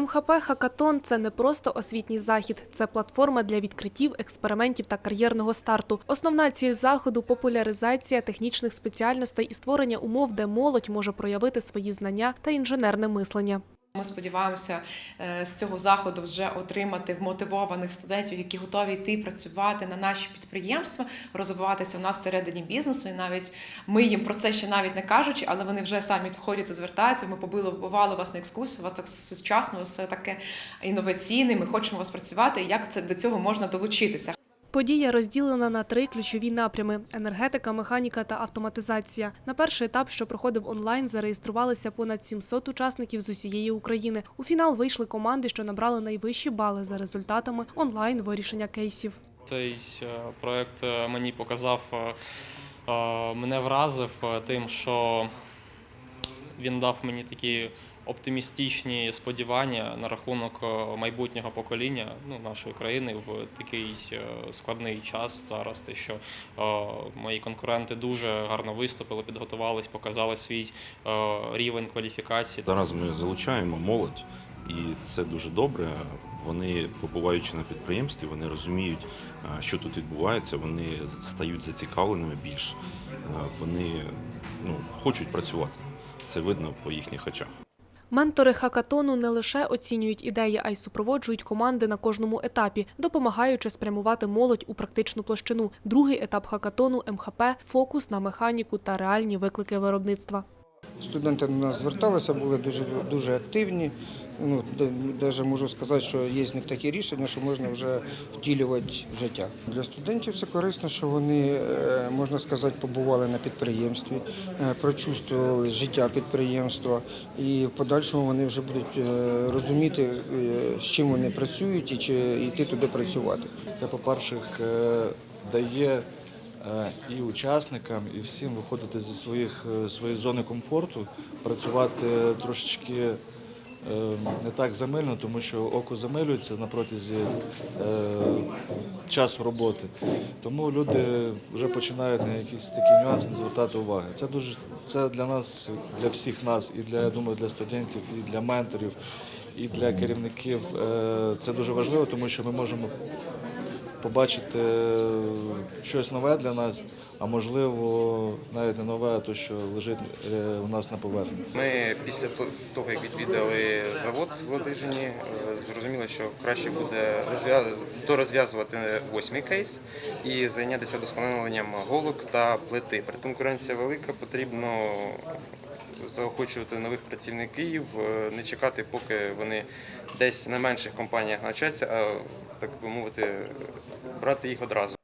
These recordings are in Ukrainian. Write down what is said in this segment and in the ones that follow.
МХП Хакатон це не просто освітній захід, це платформа для відкриттів, експериментів та кар'єрного старту. Основна ціль заходу популяризація технічних спеціальностей і створення умов, де молодь може проявити свої знання та інженерне мислення. Ми сподіваємося е, з цього заходу вже отримати вмотивованих студентів, які готові йти працювати на наші підприємства, розвиватися у нас всередині бізнесу. І навіть ми їм про це ще навіть не кажучи, але вони вже самі підходять і звертаються. Ми побили бували вас на екскурсію, у вас так сучасно, все таке інноваційне. Ми хочемо вас працювати. Як це до цього можна долучитися? Подія розділена на три ключові напрями: енергетика, механіка та автоматизація. На перший етап, що проходив онлайн, зареєструвалися понад 700 учасників з усієї України. У фінал вийшли команди, що набрали найвищі бали за результатами онлайн вирішення кейсів. Цей е, проект е, мені показав, е, мене вразив тим, що він дав мені такі оптимістичні сподівання на рахунок е, майбутнього покоління ну, нашої країни в такий е, складний час зараз. Те, що е, мої конкуренти дуже гарно виступили, підготувались, показали свій рівень кваліфікації. Зараз ми залучаємо молодь, і це дуже добре. Вони, побуваючи на підприємстві, вони розуміють, що тут відбувається. Вони стають зацікавленими більш. Вони ну, хочуть працювати. Це видно по їхніх очах. Ментори хакатону не лише оцінюють ідеї, а й супроводжують команди на кожному етапі, допомагаючи спрямувати молодь у практичну площину. Другий етап хакатону МХП фокус на механіку та реальні виклики виробництва. Студенти до нас зверталися, були дуже дуже активні. Ну, навіть можу сказати, що є з них такі рішення, що можна вже втілювати в життя. Для студентів це корисно, що вони, е, можна сказати, побували на підприємстві, е, прочувствували життя підприємства, і в подальшому вони вже будуть е, розуміти, з чим вони працюють і чи йти туди працювати. Це, по-перше, е, дає е, і учасникам, і всім виходити зі своїх е, своєї зони комфорту, працювати трошечки не так замильно, тому що око замилюється на протязі е, часу роботи. Тому люди вже починають на якісь такі нюанси не звертати уваги. Це дуже це для нас, для всіх нас, і для я думаю, для студентів, і для менторів, і для керівників. е, Це дуже важливо, тому що ми можемо побачити щось нове для нас, а можливо навіть не нове, а то, що лежить е, у нас на поверхні. Ми після того, як відвідали завод в Ладижині, е, зрозуміли, що краще буде дорозв'язувати восьмий кейс і зайнятися вдосконаленням голок та плити. При конкуренція велика, потрібно заохочувати нових працівників, е, не чекати, поки вони десь на менших компаніях навчаться, а так би мовити, брати їх одразу.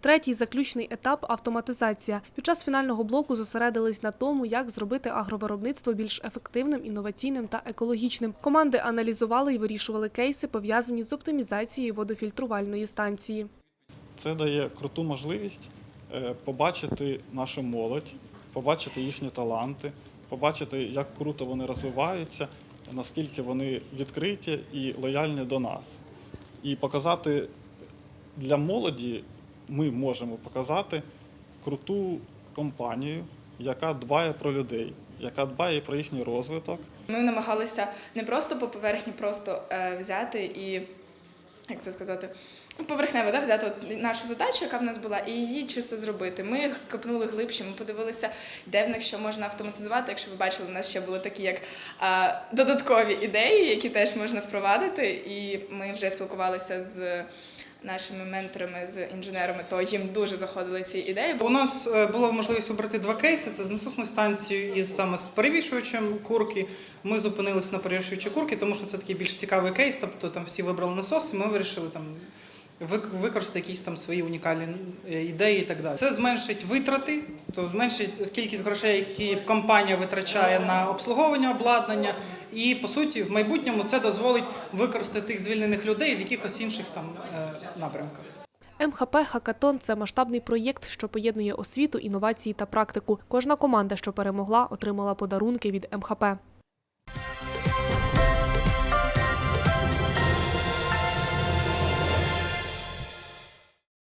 Третій заключний етап автоматизація. Під час фінального блоку зосередились на тому, як зробити агровиробництво більш ефективним, інноваційним та екологічним. Команди аналізували і вирішували кейси, пов'язані з оптимізацією водофільтрувальної станції. Це дає круту можливість е, побачити нашу молодь, побачити їхні таланти, побачити, як круто вони розвиваються, наскільки вони відкриті і лояльні до нас. І показати для молоді ми можемо показати круту компанію, яка дбає про людей, яка дбає про їхній розвиток. Ми намагалися не просто по поверхні просто е, взяти і, як це сказати, поверхнево да, взяти от нашу задачу, яка в нас була, і її чисто зробити. Ми копнули глибше, ми подивилися, де в них що можна автоматизувати. Якщо ви бачили, у нас ще були такі як а, додаткові ідеї, які теж можна впровадити. І ми вже спілкувалися з нашими менторами, з інженерами, то їм дуже заходили ці ідеї. У нас е, була можливість обрати два кейси: це з насосною станцією і саме з перевішувачем курки. Ми зупинилися на перевішувачі курки, тому що це такий більш цікавий кейс. Тобто там всі вибрали насос, і ми вирішили там використати якісь там свої унікальні е, ідеї і так далі. Це зменшить витрати, то зменшить кількість грошей, які компанія витрачає на обслуговування обладнання. І по суті, в майбутньому це дозволить використати тих звільнених людей в якихось інших там е, напрямках. МХП Хакатон це масштабний проєкт, що поєднує освіту, інновації та практику. Кожна команда, що перемогла, отримала подарунки від МХП.